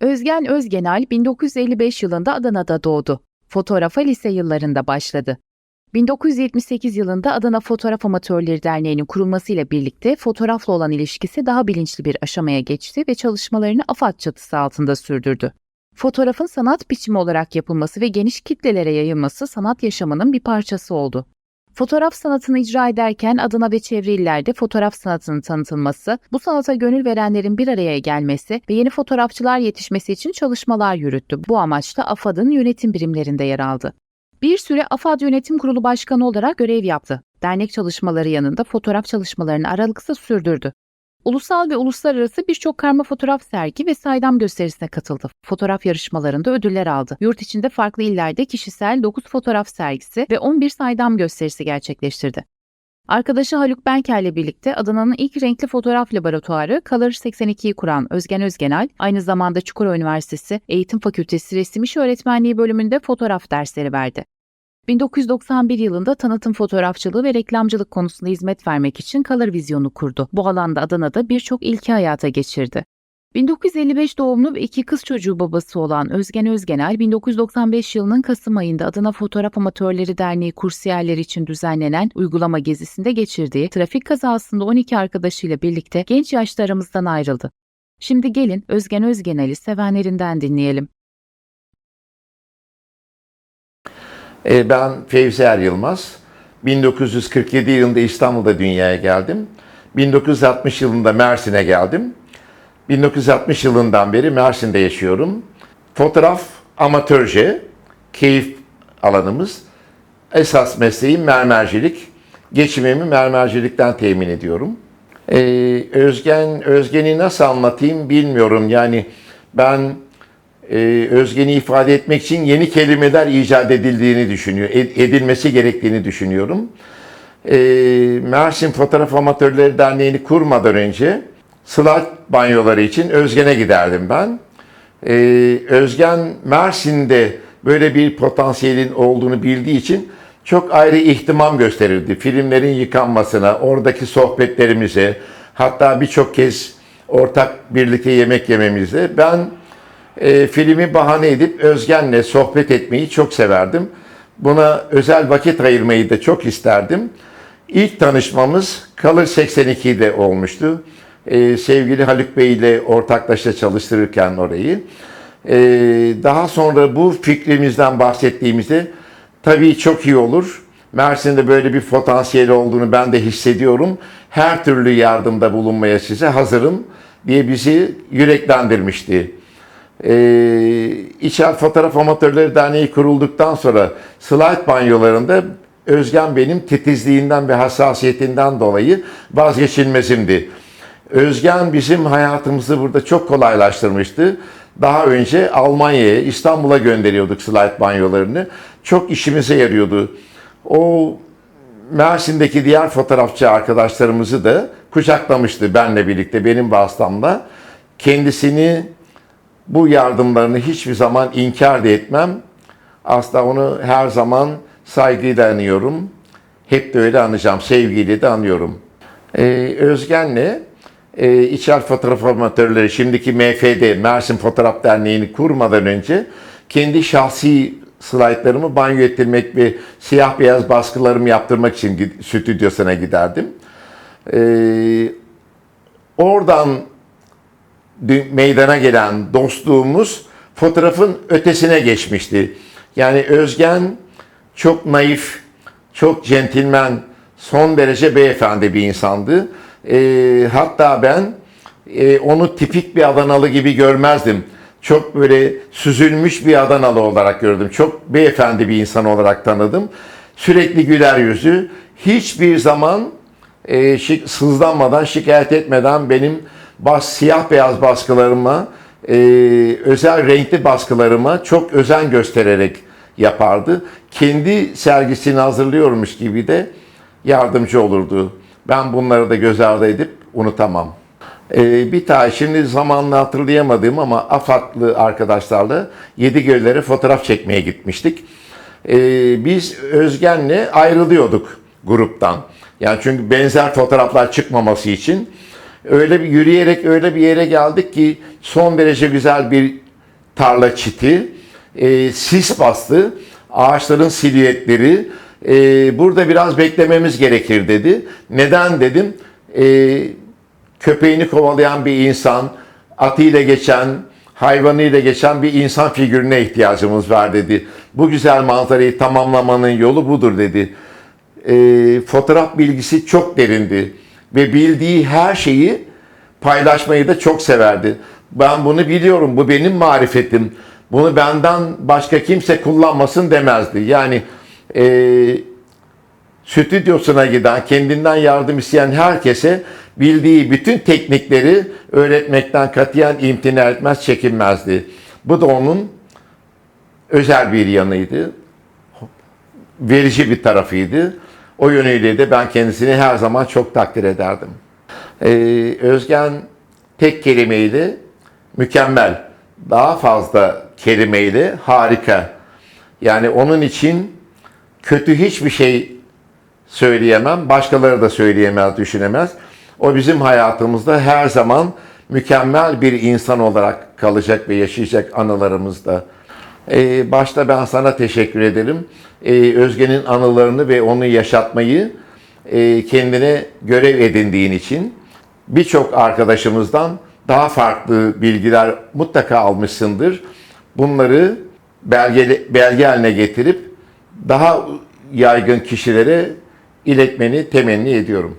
Özgen Özgenal 1955 yılında Adana'da doğdu. Fotoğrafa lise yıllarında başladı. 1978 yılında Adana Fotoğraf Amatörleri Derneği'nin kurulmasıyla birlikte fotoğrafla olan ilişkisi daha bilinçli bir aşamaya geçti ve çalışmalarını AFAD çatısı altında sürdürdü. Fotoğrafın sanat biçimi olarak yapılması ve geniş kitlelere yayılması sanat yaşamının bir parçası oldu. Fotoğraf sanatını icra ederken Adana ve çevre illerde fotoğraf sanatının tanıtılması, bu sanata gönül verenlerin bir araya gelmesi ve yeni fotoğrafçılar yetişmesi için çalışmalar yürüttü. Bu amaçla AFAD'ın yönetim birimlerinde yer aldı. Bir süre AFAD Yönetim Kurulu Başkanı olarak görev yaptı. Dernek çalışmaları yanında fotoğraf çalışmalarını aralıksız sürdürdü. Ulusal ve uluslararası birçok karma fotoğraf sergi ve saydam gösterisine katıldı. Fotoğraf yarışmalarında ödüller aldı. Yurt içinde farklı illerde kişisel 9 fotoğraf sergisi ve 11 saydam gösterisi gerçekleştirdi. Arkadaşı Haluk Benker ile birlikte Adana'nın ilk renkli fotoğraf laboratuvarı Color 82'yi kuran Özgen Özgenal, aynı zamanda Çukurova Üniversitesi Eğitim Fakültesi Resim İşi Öğretmenliği bölümünde fotoğraf dersleri verdi. 1991 yılında tanıtım fotoğrafçılığı ve reklamcılık konusunda hizmet vermek için Color Vizyonu kurdu. Bu alanda Adana'da birçok ilki hayata geçirdi. 1955 doğumlu ve iki kız çocuğu babası olan Özgen Özgenel, 1995 yılının Kasım ayında Adana Fotoğraf Amatörleri Derneği kursiyerleri için düzenlenen uygulama gezisinde geçirdiği trafik kazasında 12 arkadaşıyla birlikte genç yaşta aramızdan ayrıldı. Şimdi gelin Özgen Özgenel'i sevenlerinden dinleyelim. Ben Fevzi Er Yılmaz. 1947 yılında İstanbul'da dünyaya geldim. 1960 yılında Mersin'e geldim. 1960 yılından beri Mersin'de yaşıyorum. Fotoğraf amatörce, keyif alanımız. Esas mesleğim mermercilik. Geçimimi mermercilikten temin ediyorum. Ee, Özgen, Özgen'i nasıl anlatayım bilmiyorum. Yani ben e, Özgen'i ifade etmek için yeni kelimeler icat edildiğini düşünüyor, ed- edilmesi gerektiğini düşünüyorum. E, Mersin Fotoğraf Amatörleri Derneği'ni kurmadan önce slide banyoları için Özgen'e giderdim ben. E, Özgen Mersin'de böyle bir potansiyelin olduğunu bildiği için çok ayrı ihtimam gösterirdi. Filmlerin yıkanmasına, oradaki sohbetlerimize, hatta birçok kez ortak birlikte yemek yememize. Ben e, filmi bahane edip Özgen'le sohbet etmeyi çok severdim. Buna özel vakit ayırmayı da çok isterdim. İlk tanışmamız Color 82'de olmuştu. E, sevgili Haluk Bey ile ortaklaşa çalıştırırken orayı. E, daha sonra bu fikrimizden bahsettiğimizde tabii çok iyi olur. Mersin'de böyle bir potansiyeli olduğunu ben de hissediyorum. Her türlü yardımda bulunmaya size hazırım diye bizi yüreklendirmişti. Ee, İçer Fotoğraf Amatörleri Derneği kurulduktan sonra slide banyolarında Özgen benim titizliğinden ve hassasiyetinden dolayı vazgeçilmezimdi. Özgen bizim hayatımızı burada çok kolaylaştırmıştı. Daha önce Almanya'ya, İstanbul'a gönderiyorduk slide banyolarını. Çok işimize yarıyordu. O Mersin'deki diğer fotoğrafçı arkadaşlarımızı da kucaklamıştı benle birlikte, benim vasıtamla. Kendisini bu yardımlarını hiçbir zaman inkar da etmem. Asla onu her zaman saygıyla anıyorum. Hep de öyle anacağım, sevgiyle de anıyorum. Ee, Özgen'le e, İçer Fotoğraf Amatörleri, şimdiki MFD, Mersin Fotoğraf Derneği'ni kurmadan önce kendi şahsi slaytlarımı banyo ettirmek ve siyah beyaz baskılarımı yaptırmak için stüdyosuna giderdim. Ee, oradan meydana gelen dostluğumuz fotoğrafın ötesine geçmişti. Yani Özgen çok naif, çok centilmen, son derece beyefendi bir insandı. Ee, hatta ben e, onu tipik bir Adanalı gibi görmezdim. Çok böyle süzülmüş bir Adanalı olarak gördüm. Çok beyefendi bir insan olarak tanıdım. Sürekli güler yüzü. Hiçbir zaman e, şi- sızlanmadan, şikayet etmeden benim bas, siyah beyaz baskılarıma, e, özel renkli baskılarıma çok özen göstererek yapardı. Kendi sergisini hazırlıyormuş gibi de yardımcı olurdu. Ben bunları da göz ardı edip unutamam. E, bir tane şimdi zamanını hatırlayamadığım ama AFAD'lı arkadaşlarla Yedigöller'e fotoğraf çekmeye gitmiştik. E, biz Özgen'le ayrılıyorduk gruptan. Yani çünkü benzer fotoğraflar çıkmaması için öyle bir yürüyerek öyle bir yere geldik ki son derece güzel bir tarla çiti, e, sis bastı, ağaçların silüetleri. e, burada biraz beklememiz gerekir dedi. Neden dedim? E, köpeğini kovalayan bir insan, atıyla geçen, hayvanıyla geçen bir insan figürüne ihtiyacımız var dedi. Bu güzel manzarayı tamamlamanın yolu budur dedi. E, fotoğraf bilgisi çok derindi ve bildiği her şeyi paylaşmayı da çok severdi. Ben bunu biliyorum, bu benim marifetim. Bunu benden başka kimse kullanmasın demezdi. Yani e, stüdyosuna giden, kendinden yardım isteyen herkese bildiği bütün teknikleri öğretmekten katiyen imtina etmez, çekinmezdi. Bu da onun özel bir yanıydı. Verici bir tarafıydı. O yönüyle de ben kendisini her zaman çok takdir ederdim. Ee, Özgen tek kelimeyle mükemmel. Daha fazla kelimeyle harika. Yani onun için kötü hiçbir şey söyleyemem. Başkaları da söyleyemez, düşünemez. O bizim hayatımızda her zaman mükemmel bir insan olarak kalacak ve yaşayacak anılarımızda. Ee, başta ben sana teşekkür ederim. Ee, Özge'nin anılarını ve onu yaşatmayı e, kendine görev edindiğin için birçok arkadaşımızdan daha farklı bilgiler mutlaka almışsındır. Bunları belge, belge haline getirip daha yaygın kişilere iletmeni temenni ediyorum.